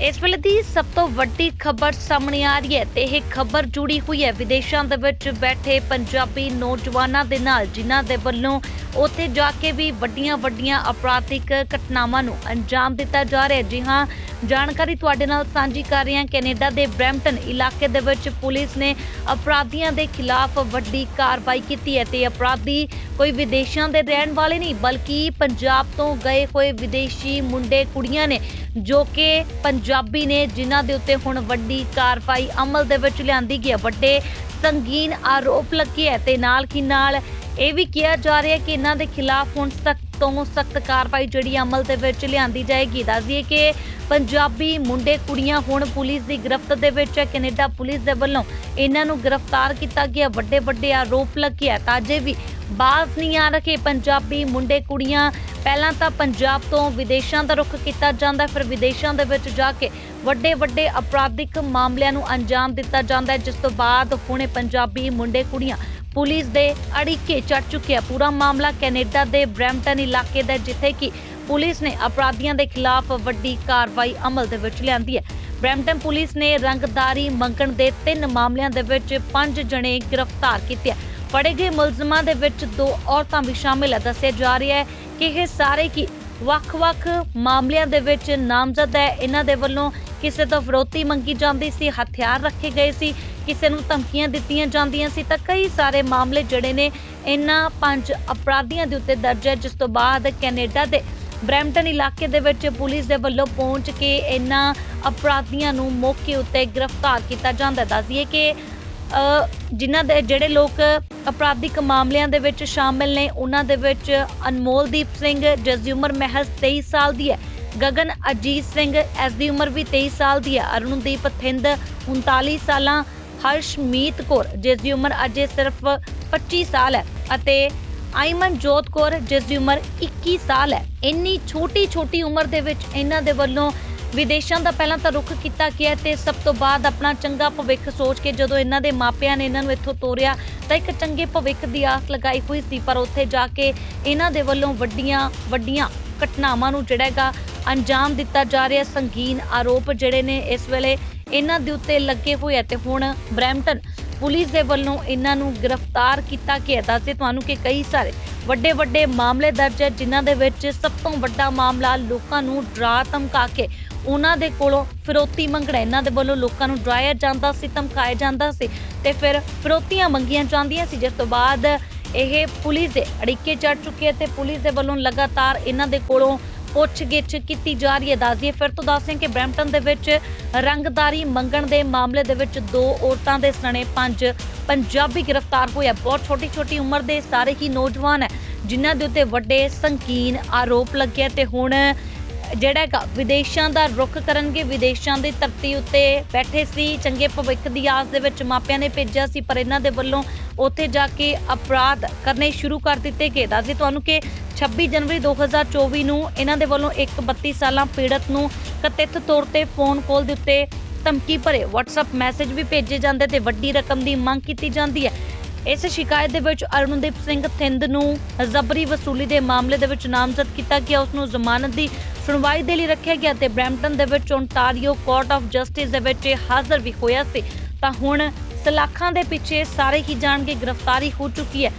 ਇਸ ਵੇਲੇ ਦੀ ਸਭ ਤੋਂ ਵੱਡੀ ਖਬਰ ਸਾਹਮਣੇ ਆ ਰਹੀ ਹੈ ਤੇ ਇਹ ਖਬਰ ਜੁੜੀ ਹੋਈ ਹੈ। ਵਿਦੇਸ਼ਾਂ ਦੇ ਵਿੱਚ ਬੈਠੇ ਪੰਜਾਬੀ ਨੌਜਵਾਨਾਂ ਦੇ ਨਾਲ, ਜਿਨ੍ਹਾਂ ਦੇ ਵੱਲੋਂ ਉੱਥੇ ਜਾ ਕੇ ਵੀ ਵੱਡੀਆਂ ਵੱਡੀਆਂ ਅਪਰਾਧਿਕ ਘਟਨਾਵਾਂ ਨੂੰ ਅੰਜਾਮ ਦਿੱਤਾ ਜਾ ਰਿਹਾ ਜੀ ਹਾਂ, ਜਾਣਕਾਰੀ ਤੁਹਾਡੇ ਨਾਲ ਸਾਂਝੀ ਕਰ ਰਹੇ ਹਾਂ। ਕੈਨੇਡਾ ਦੇ ਬ੍ਰੈਂਪਟਨ ਇਲਾਕੇ ਦੇ ਵਿੱਚ ਪੁਲਿਸ ਨੇ ਅਪਰਾਧੀਆਂ ਦੇ ਖਿਲਾਫ ਵੱਡੀ ਕਾਰਵਾਈ ਕੀਤੀ ਹੈ ਤੇ ਅਪਰਾਧੀ ਕੋਈ ਵਿਦੇਸ਼ਾਂ ਦੇ ਰਹਿਣ ਵਾਲੇ ਨਹੀਂ, ਬਲਕਿ ਪੰਜਾਬ ਤੋਂ ਗਏ ਹੋਏ ਵਿਦੇਸ਼ੀ ਮੁੰਡੇ ਕੁੜੀਆਂ ਨੇ, ਜੋ ਕਿ ਪੰਜਾਬੀ ਨੇ, ਜਿਨ੍ਹਾਂ ਦੇ ਉੱਤੇ ਹੁਣ ਵੱਡੀ ਕਾਰਵਾਈ ਅਮਲ ਦੇ ਵਿੱਚ ਲਿਆਂਦੀ ਗਈ ਹੈ। ਵੱਡੇ ਸੰਗੀਨ ਆਰੋਪ ਲੱਗੇ ਹੈ ਤੇ ਨਾਲ ਕੀ ਨਾਲ ਇਹ ਵੀ ਕਿਹਾ ਜਾ ਰਿਹਾ ਕਿ ਇਹਨਾਂ ਦੇ ਖਿਲਾਫ ਹੁਣ ਸਖਤ ਤੋਂ ਸਖਤ ਕਾਰਵਾਈ ਜਿਹੜੀ ਅਮਲ ਦੇ ਵਿੱਚ ਲਿਆਂਦੀ ਜਾਏਗੀ। ਦੱਸਦੀਏ ਕਿ ਪੰਜਾਬੀ ਮੁੰਡੇ ਕੁੜੀਆਂ ਹੁਣ ਪੁਲਿਸ ਦੀ ਗ੍ਰਿਫਤ ਦੇ ਵਿੱਚ ਹੈ। ਕੈਨੇਡਾ ਪੁਲਿਸ ਦੇ ਵੱਲੋਂ ਇਹਨਾਂ ਨੂੰ ਗ੍ਰਿਫਤਾਰ ਕੀਤਾ ਗਿਆ। ਵੱਡੇ ਵੱਡੇ ਆਰੋਪ ਲੱਗੇ ਹੈ। ਤਾਂ ਅਜੇ ਵੀ ਬਾਜ਼ ਨਹੀਂ ਆ ਰਹੇ ਪੰਜਾਬੀ ਮੁੰਡੇ ਕੁੜੀਆਂ। ਪਹਿਲਾਂ ਤਾਂ ਪੰਜਾਬ ਤੋਂ ਵਿਦੇਸ਼ਾਂ ਦਾ ਰੁਖ ਕੀਤਾ ਜਾਂਦਾ ਫਿਰ ਵਿਦੇਸ਼ਾਂ ਦੇ ਵਿੱਚ ਜਾ ਕੇ ਵੱਡੇ ਵੱਡੇ ਅਪਰਾਧਿਕ ਮਾਮਲਿਆਂ ਨੂੰ ਅੰਜਾਮ ਦਿੱਤਾ ਜਾਂਦਾ ਜਿਸ ਤੋਂ ਬਾਅਦ ਹੁਣੇ ਪੰਜਾਬੀ ਮੁੰਡੇ ਕੁੜੀਆਂ ਪੁਲਿਸ ਦੇ ਅੜਿੱਕੇ ਚੜ ਚੁੱਕੇ ਆ ਪੂਰਾ ਮਾਮਲਾ ਕੈਨੇਡਾ ਦੇ ਬ੍ਰੈਂਪਟਨ ਇਲਾਕੇ ਦਾ ਜਿੱਥੇ ਕਿ ਪੁਲਿਸ ਨੇ ਅਪਰਾਧੀਆਂ ਦੇ ਖਿਲਾਫ ਵੱਡੀ ਕਾਰਵਾਈ ਅਮਲ ਦੇ ਵਿੱਚ ਲਿਆਂਦੀ ਹੈ। ਬ੍ਰੈਂਪਟਨ ਪੁਲਿਸ ਨੇ ਰੰਗਦਾਰੀ ਮੰਗਣ ਦੇ ਤਿੰਨ ਮਾਮਲਿਆਂ ਦੇ ਵਿੱਚ ਪੰਜ ਜਣੇ ਗ੍ਰਿਫਤਾਰ ਕੀਤੇ ਫੜੇ ਗਏ ਮੁਲਜ਼ਮਾਂ ਦੇ ਵਿੱਚ ਦੋ ਔਰਤਾਂ ਵੀ ਸ਼ਾਮਿਲ ਹੈ। ਦੱਸਿਆ ਜਾ ਰਿਹਾ ਹੈ ਕਿ ਇਹ ਸਾਰੇ ਕੀ ਵੱਖ-ਵੱਖ ਮਾਮਲਿਆਂ ਦੇ ਵਿੱਚ ਨਾਮਜ਼ਦ ਹੈ ਇਹਨਾਂ ਦੇ ਵੱਲੋਂ ਕਿਸੇ ਤੋਂ ਫਰੋਤੀ ਮੰਗੀ ਜਾਂਦੀ ਸੀ, ਹਥਿਆਰ ਰੱਖੇ ਗਏ ਸੀ, ਕਿਸੇ ਨੂੰ ਧਮਕੀਆਂ ਦਿੱਤੀਆਂ ਜਾਂਦੀਆਂ ਸੀ ਤਾਂ ਕਈ ਸਾਰੇ ਮਾਮਲੇ ਜਿਹੜੇ ਨੇ, ਇਹਨਾਂ ਪੰਜ ਅਪਰਾਧੀਆਂ ਦੇ ਉੱਤੇ ਦਰਜ ਹੈ, ਜਿਸ ਤੋਂ ਬਾਅਦ ਕੈਨੇਡਾ ਦੇ ਬ੍ਰੈਂਪਟਨ ਇਲਾਕੇ ਦੇ ਵਿੱਚ ਪੁਲਿਸ ਦੇ ਵੱਲੋਂ ਪਹੁੰਚ ਕੇ ਇਹਨਾਂ ਅਪਰਾਧੀਆਂ ਨੂੰ ਮੌਕੇ ਉੱਤੇ ਗ੍ਰਿਫਤਾਰ ਕੀਤਾ ਜਾਂਦਾ ਹੈ। ਕਿ ਜਿਨ੍ਹਾਂ ਦੇ ਜਿਹੜੇ ਲੋਕ ਅਪਰਾਧਿਕ ਮਾਮਲਿਆਂ ਦੇ ਵਿੱਚ ਸ਼ਾਮਿਲ ਨੇ, ਉਹਨਾਂ ਦੇ ਵਿੱਚ ਅਨਮੋਲਦੀਪ ਸਿੰਘ ਜਿਸ ਦੀ ਉਮਰ ਮਹਿਜ਼ 23 ਸਾਲ ਦੀ ਹੈ, ਗਗਨ ਅਜੀਤ ਸਿੰਘ ਇਸ ਦੀ ਉਮਰ ਵੀ 23 ਸਾਲ ਦੀ ਹੈ, ਅਰੁਣਦੀਪ ਥਿੰਦ 39 ਸਾਲਾਂ, ਹਰਸ਼ਮੀਤ ਕੌਰ ਜਿਸ ਦੀ ਉਮਰ ਅਜੇ ਸਿਰਫ 25 ਸਾਲ ਹੈ ਅਤੇ ਆਈਮਨ ਜੋਤ ਕੌਰ ਜਿਸ ਦੀ ਉਮਰ 21 ਸਾਲ ਹੈ। ਇੰਨੀ ਛੋਟੀ ਛੋਟੀ ਉਮਰ ਦੇ ਵਿੱਚ ਇਹਨਾਂ ਦੇ ਵੱਲੋਂ ਵਿਦੇਸ਼ਾਂ ਦਾ ਪਹਿਲਾਂ ਤਾਂ ਰੁਖ ਕੀਤਾ ਗਿਆ ਤੇ ਸਭ ਤੋਂ ਬਾਅਦ ਆਪਣਾ ਚੰਗਾ ਭਵਿੱਖ ਸੋਚ ਕੇ ਜਦੋਂ ਇਹਨਾਂ ਦੇ ਮਾਪਿਆਂ ਨੇ ਇਹਨਾਂ ਨੂੰ ਇੱਥੋਂ ਤੋਰਿਆ, ਤਾਂ ਇੱਕ ਚੰਗੇ ਭਵਿੱਖ ਦੀ ਆਸ ਲਗਾਈ ਹੋਈ ਸੀ, ਪਰ ਉੱਥੇ ਜਾ ਕੇ ਇਹਨਾਂ ਦੇ ਵੱਲੋਂ ਵੱਡੀਆਂ ਵੱਡੀਆਂ ਘਟਨਾਵਾਂ ਨੂੰ ਜਿਹੜਾ ਹੈਗਾ ਅੰਜਾਮ ਦਿੱਤਾ ਜਾ ਰਿਹਾ। ਸੰਗੀਨ ਆਰੋਪ ਜਿਹੜੇ ਨੇ ਇਸ ਵੇਲੇ ਇਹਨਾਂ ਦੇ ਉੱਤੇ ਲੱਗੇ ਹੋਏ ਆ ਤੇ ਹੁਣ ਬ੍ਰੈਂਪਟਨ ਪੁਲਿਸ ਦੇ ਵੱਲੋਂ ਇਹਨਾਂ ਨੂੰ ਗ੍ਰਿਫਤਾਰ ਕੀਤਾ ਗਿਆ। ਦੱਸਦੇ ਤੁਹਾਨੂੰ ਕਿ ਕਈ ਸਾਰੇ ਵੱਡੇ ਵੱਡੇ ਮਾਮਲੇ ਦਰਜ ਹੈ ਜਿਨ੍ਹਾਂ ਦੇ ਵਿੱਚ ਸਭ ਤੋਂ ਵੱਡਾ ਮਾਮਲਾ ਲੋਕਾਂ ਨੂੰ ਡਰਾ ਧਮਕਾ ਕੇ ਉਹਨਾਂ ਦੇ ਕੋਲੋਂ ਫਿਰੋਤੀ ਮੰਗਣਾ, ਇਹਨਾਂ ਦੇ ਵੱਲੋਂ ਲੋਕਾਂ ਨੂੰ ਡਰਾਇਆ ਜਾਂਦਾ ਸੀ, ਧਮਕਾਇਆ ਜਾਂਦਾ ਸੀ ਤੇ ਫਿਰ ਫਿਰੌਤੀਆਂ ਮੰਗੀਆਂ ਜਾਂਦੀਆਂ ਸੀ। ਜਿਸ ਤੋਂ ਬਾਅਦ ਇਹ ਪੁਲਿਸ ਦੇ ਅੜਿੱਕੇ ਚੜ ਚੁੱਕੇ ਹੈ ਤੇ ਪੁਲਿਸ ਦੇ ਵੱਲੋਂ ਲਗਾਤਾਰ ਇਹਨਾਂ ਦੇ ਕੋਲੋਂ ਪੁੱਛਗਿੱਛ ਕੀਤੀ ਜਾ ਰਹੀ ਹੈ। ਦੱਸਦੀਏ ਫਿਰ ਤੋਂ ਦੱਸਾਂ ਕਿ ਬ੍ਰੈਂਪਟਨ ਦੇ ਵਿੱਚ ਰੰਗਦਾਰੀ ਮੰਗਣ ਦੇ ਮਾਮਲੇ ਦੇ ਵਿੱਚ ਦੋ ਔਰਤਾਂ ਦੇ ਸਣੇ ਪੰਜ ਪੰਜਾਬੀ ਗ੍ਰਿਫਤਾਰ ਹੋਇਆ ਬਹੁਤ ਛੋਟੀ ਛੋਟੀ ਉਮਰ ਦੇ ਸਾਰੇ ਹੀ ਨੌਜਵਾਨ ਹੈ ਜਿਨ੍ਹਾਂ ਦੇ ਉੱਤੇ ਵੱਡੇ ਸੰਕੀਨ ਆਰੋਪ ਲੱਗੇ ਤੇ ਹੁਣ ਜਿਹੜਾ ਹੈਗਾ, ਵਿਦੇਸ਼ਾਂ ਦਾ ਰੁਖ ਕਰਨਗੇ, ਵਿਦੇਸ਼ਾਂ ਦੀ ਧਰਤੀ ਉੱਤੇ ਬੈਠੇ ਸੀ, ਚੰਗੇ ਭਵਿੱਖ ਦੀ ਆਸ ਦੇ ਵਿੱਚ ਮਾਪਿਆਂ ਨੇ ਭੇਜਿਆ ਸੀ, ਪਰ ਇਹਨਾਂ ਦੇ ਵੱਲੋਂ ਉੱਥੇ ਜਾ ਕੇ ਅਪਰਾਧ ਕਰਨੇ ਸ਼ੁਰੂ ਕਰ ਦਿੱਤੇ ਗਏ। ਦੱਸਦੇ ਤੁਹਾਨੂੰ ਕਿ 26 ਜਨਵਰੀ 2024 ਨੂੰ ਇਹਨਾਂ ਦੇ ਵੱਲੋਂ ਇੱਕ 32 ਸਾਲਾਂ ਪੀੜਤ ਨੂੰ ਕਥਿਤ ਤੌਰ ਤੇ ਫੋਨ ਕਾਲ ਦੇ ਉੱਤੇ ਧਮਕੀ ਭਰੇ। WhatsApp ਮੈਸੇਜ ਵੀ ਭੇਜੇ ਜਾਂਦੇ ਤੇ ਵੱਡੀ ਰਕਮ ਦੀ ਮੰਗ ਕੀਤੀ ਜਾਂਦੀ ਹੈ। ਇਸ ਸ਼ਿਕਾਇਤ ਦੇ ਵਿੱਚ ਅਰੁਣਦੀਪ ਸਿੰਘ ਥਿੰਦ ਨੂੰ ਜ਼ਬਰੀ ਵਸੂਲੀ ਦੇ ਮਾਮਲੇ ਦੇ ਵਿੱਚ ਨਾਮਜ਼ਦ ਕੀਤਾ ਗਿਆ। ਉਸ ਨੂੰ ਜ਼ਮਾਨਤ ਦੀ ਸੁਣਵਾਈ ਦੇ ਲਈ ਰੱਖਿਆ ਗਿਆ ਤੇ ਬ੍ਰੈਂਪਟਨ ਦੇ ਵਿੱਚ ਓਨਟਾਰੀਓ ਕੋਰਟ ਆਫ ਜਸਟਿਸ ਦੇ ਵਿੱਚ ਇਹ ਹਾਜ਼ਰ ਵੀ ਹੋਇਆ ਸੀ। ਤਾਂ ਹੁਣ ਸਲਾਖਾਂ ਦੇ ਪਿੱਛੇ ਸਾਰੇ ਹੀ ਜਾਣ ਕੇ ਗ੍ਰਿਫਤਾਰੀ ਹੋ ਚੁੱਕੀ ਹੈ।